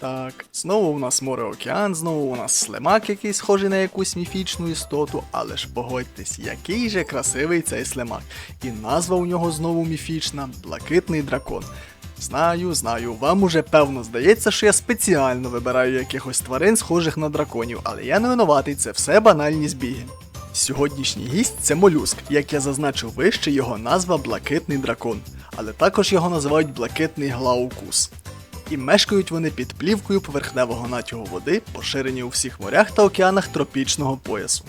Так, знову у нас море океан, знову у нас слимак, який схожий на якусь міфічну істоту, але ж погодьтесь, який же красивий цей слимак. І назва у нього знову міфічна блакитний дракон. Знаю, знаю, вам уже певно здається, що я спеціально вибираю якихось тварин, схожих на драконів, але я не винуватий, це все банальні збіги. Сьогоднішній гість це молюск, як я зазначив вище, його назва блакитний дракон, але також його називають блакитний глаукус. І мешкають вони під плівкою поверхневого натягу води, поширені у всіх морях та океанах тропічного поясу.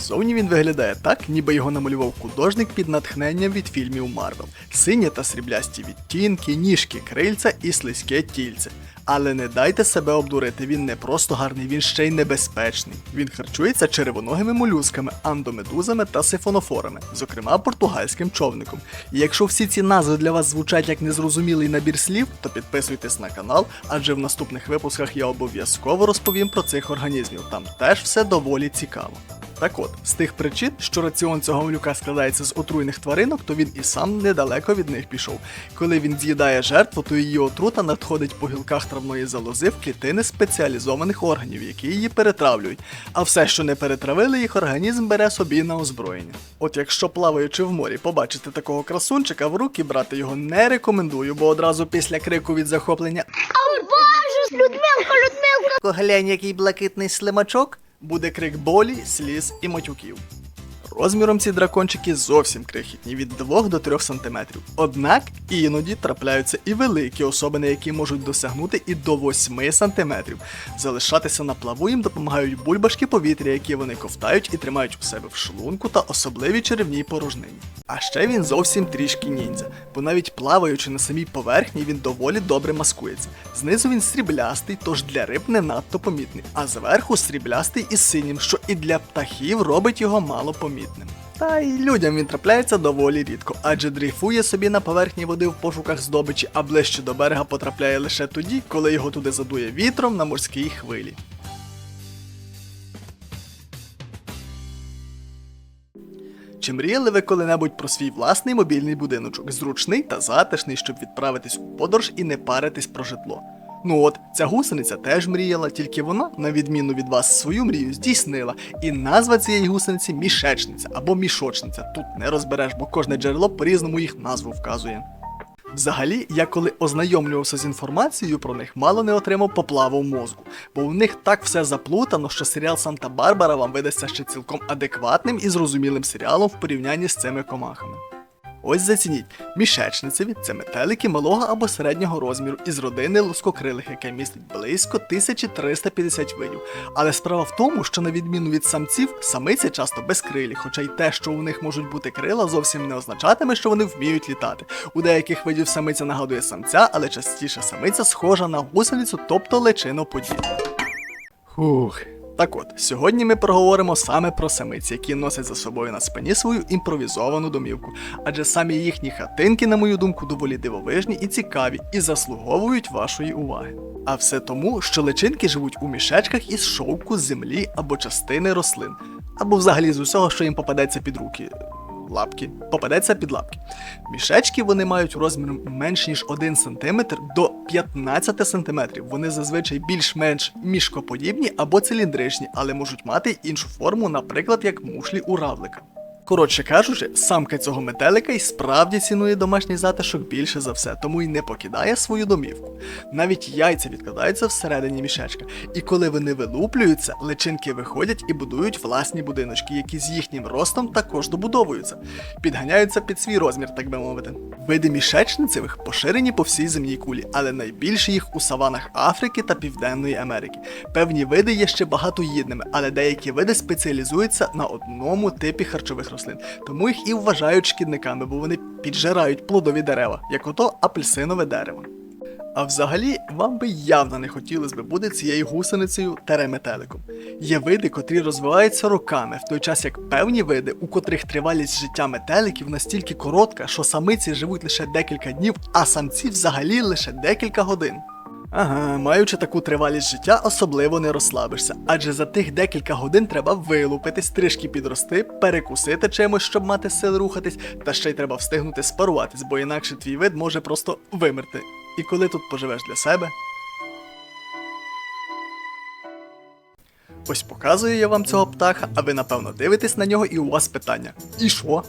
Зовні він виглядає так, ніби його намалював художник під натхненням від фільмів Марвел. Сині та сріблясті відтінки, ніжки, крильця і слизьке тільце. Але не дайте себе обдурити, він не просто гарний, він ще й небезпечний. Він харчується червоногими молюсками, андомедузами та сифонофорами, зокрема португальським човником. І якщо всі ці назви для вас звучать як незрозумілий набір слів, то підписуйтесь на канал, адже в наступних випусках я обов'язково розповім про цих організмів. Там теж все доволі цікаво. Так от, з тих причин, що раціон цього малюка складається з отруйних тваринок, то він і сам недалеко від них пішов. Коли він з'їдає жертву, то її отрута надходить по гілках травної залози в клітини спеціалізованих органів, які її перетравлюють. А все, що не перетравили, їх організм бере собі на озброєння. От якщо плаваючи в морі, побачите такого красунчика, в руки брати його не рекомендую, бо одразу після крику від захоплення О боже, Людмилко, Людмилко. Глянь, який блакитний слимачок, буде крик болі, сліз і матюків. Розміром ці дракончики зовсім крихітні від 2 до 3 см. Однак іноді трапляються і великі особини, які можуть досягнути і до 8 см. Залишатися на плаву їм допомагають бульбашки повітря, які вони ковтають і тримають у себе в шлунку та особливій черевній порожнині. А ще він зовсім трішки ніндзя, бо навіть плаваючи на самій поверхні, він доволі добре маскується. Знизу він сріблястий, тож для риб не надто помітний, а зверху сріблястий із синім, що і для птахів робить його мало помітним. Та й людям він трапляється доволі рідко, адже дрейфує собі на поверхні води в пошуках здобичі, а ближче до берега потрапляє лише тоді, коли його туди задує вітром на морській хвилі. Чи мріяли ви коли-небудь про свій власний мобільний будиночок, зручний та затишний, щоб відправитись у подорож і не паритись про житло? Ну от, ця гусениця теж мріяла, тільки вона, на відміну від вас, свою мрію здійснила. І назва цієї гусениці мішечниця або мішочниця. Тут не розбереш, бо кожне джерело по-різному їх назву вказує. Взагалі, я коли ознайомлювався з інформацією про них, мало не отримав поплаву мозку, бо у них так все заплутано, що серіал Санта-Барбара вам видасться ще цілком адекватним і зрозумілим серіалом в порівнянні з цими комахами. Ось зацініть, мішечницеві це метелики малого або середнього розміру із родини лоскокрилих, яке містить близько 1350 видів. Але справа в тому, що на відміну від самців, самиці часто безкрилі, хоча й те, що у них можуть бути крила, зовсім не означатиме, що вони вміють літати. У деяких видів самиця нагадує самця, але частіше самиця схожа на гусеницю, тобто личиноподібну. Хух. Так от, сьогодні ми проговоримо саме про самиці, які носять за собою на спині свою імпровізовану домівку. Адже самі їхні хатинки, на мою думку, доволі дивовижні і цікаві, і заслуговують вашої уваги. А все тому, що личинки живуть у мішечках із шовку, землі або частини рослин, або взагалі з усього, що їм попадеться під руки. Лапки попадеться під лапки. Мішечки вони мають розміром менш ніж 1 см до 15 см. Вони зазвичай більш-менш мішкоподібні або циліндричні, але можуть мати іншу форму, наприклад, як мушлі у равлика. Коротше кажучи, самка цього метелика й справді цінує домашній затишок більше за все, тому й не покидає свою домівку. Навіть яйця відкладаються всередині мішечка, і коли вони вилуплюються, личинки виходять і будують власні будиночки, які з їхнім ростом також добудовуються, підганяються під свій розмір, так би мовити. Види мішечницевих поширені по всій земній кулі, але найбільше їх у саванах Африки та Південної Америки. Певні види є ще багатоїдними, але деякі види спеціалізуються на одному типі харчових рослин, тому їх і вважають шкідниками, бо вони піджирають плодові дерева, як ото апельсинове дерево. А взагалі, вам би явно не хотілося би бути цією гусеницею тереметеликом. Є види, котрі розвиваються роками, в той час як певні види, у котрих тривалість життя метеликів настільки коротка, що самиці живуть лише декілька днів, а самці взагалі лише декілька годин. Ага, маючи таку тривалість життя, особливо не розслабишся, адже за тих декілька годин треба вилупитись, трішки підрости, перекусити чимось, щоб мати сил рухатись, та ще й треба встигнути спаруватись, бо інакше твій вид може просто вимерти. І коли тут поживеш для себе. Ось показую я вам цього птаха, а ви напевно дивитесь на нього, і у вас питання. І що?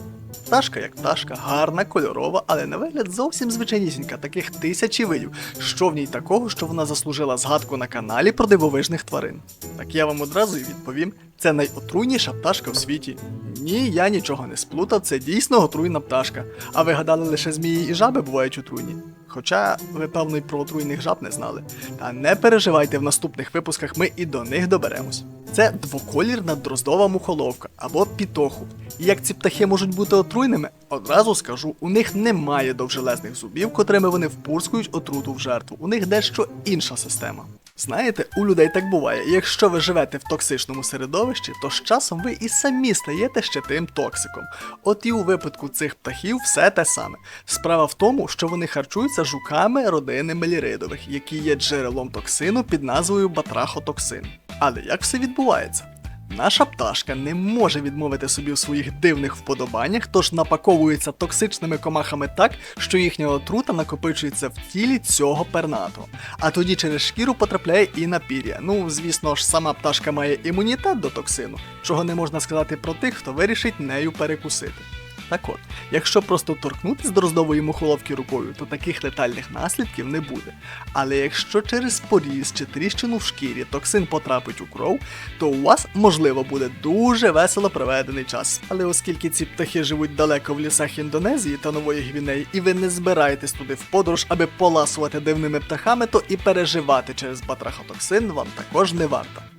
Пташка як пташка, гарна, кольорова, але на вигляд зовсім звичайнісінька, таких тисячі видів. Що в ній такого, що вона заслужила згадку на каналі про дивовижних тварин? Так я вам одразу і відповім: це найотруйніша пташка в світі. Ні, я нічого не сплутав, це дійсно отруйна пташка. А ви гадали, лише змії і жаби бувають отруйні? Хоча ви, певно, й про отруйних жаб не знали. Та не переживайте, в наступних випусках ми і до них доберемось. Це двоколірна дроздова мухоловка або пітоху. І як ці птахи можуть бути отруйними, одразу скажу, у них немає довжелезних зубів, котрими вони впурскують отруту в жертву. У них дещо інша система. Знаєте, у людей так буває. Якщо ви живете в токсичному середовищі, то з часом ви і самі стаєте ще тим токсиком. От і у випадку цих птахів все те саме. Справа в тому, що вони харчуються жуками родини меліридових, які є джерелом токсину під назвою батрахотоксин. Але як все відбувається? Наша пташка не може відмовити собі в своїх дивних вподобаннях, тож напаковується токсичними комахами так, що їхня отрута накопичується в тілі цього пернату. А тоді через шкіру потрапляє і на пір'я. Ну, звісно ж, сама пташка має імунітет до токсину, чого не можна сказати про тих, хто вирішить нею перекусити. Так от, якщо просто торкнутися до роздової мухоловки рукою, то таких летальних наслідків не буде. Але якщо через поріз чи тріщину в шкірі токсин потрапить у кров, то у вас можливо буде дуже весело проведений час. Але оскільки ці птахи живуть далеко в лісах Індонезії та Нової Гвінеї, і ви не збираєтесь туди в подорож, аби поласувати дивними птахами, то і переживати через батрахотоксин вам також не варто.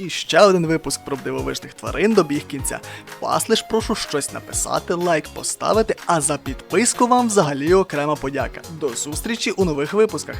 І ще один випуск про дивовижних тварин добіг кінця. Вас лиш прошу щось написати, лайк поставити, а за підписку вам взагалі окрема подяка. До зустрічі у нових випусках.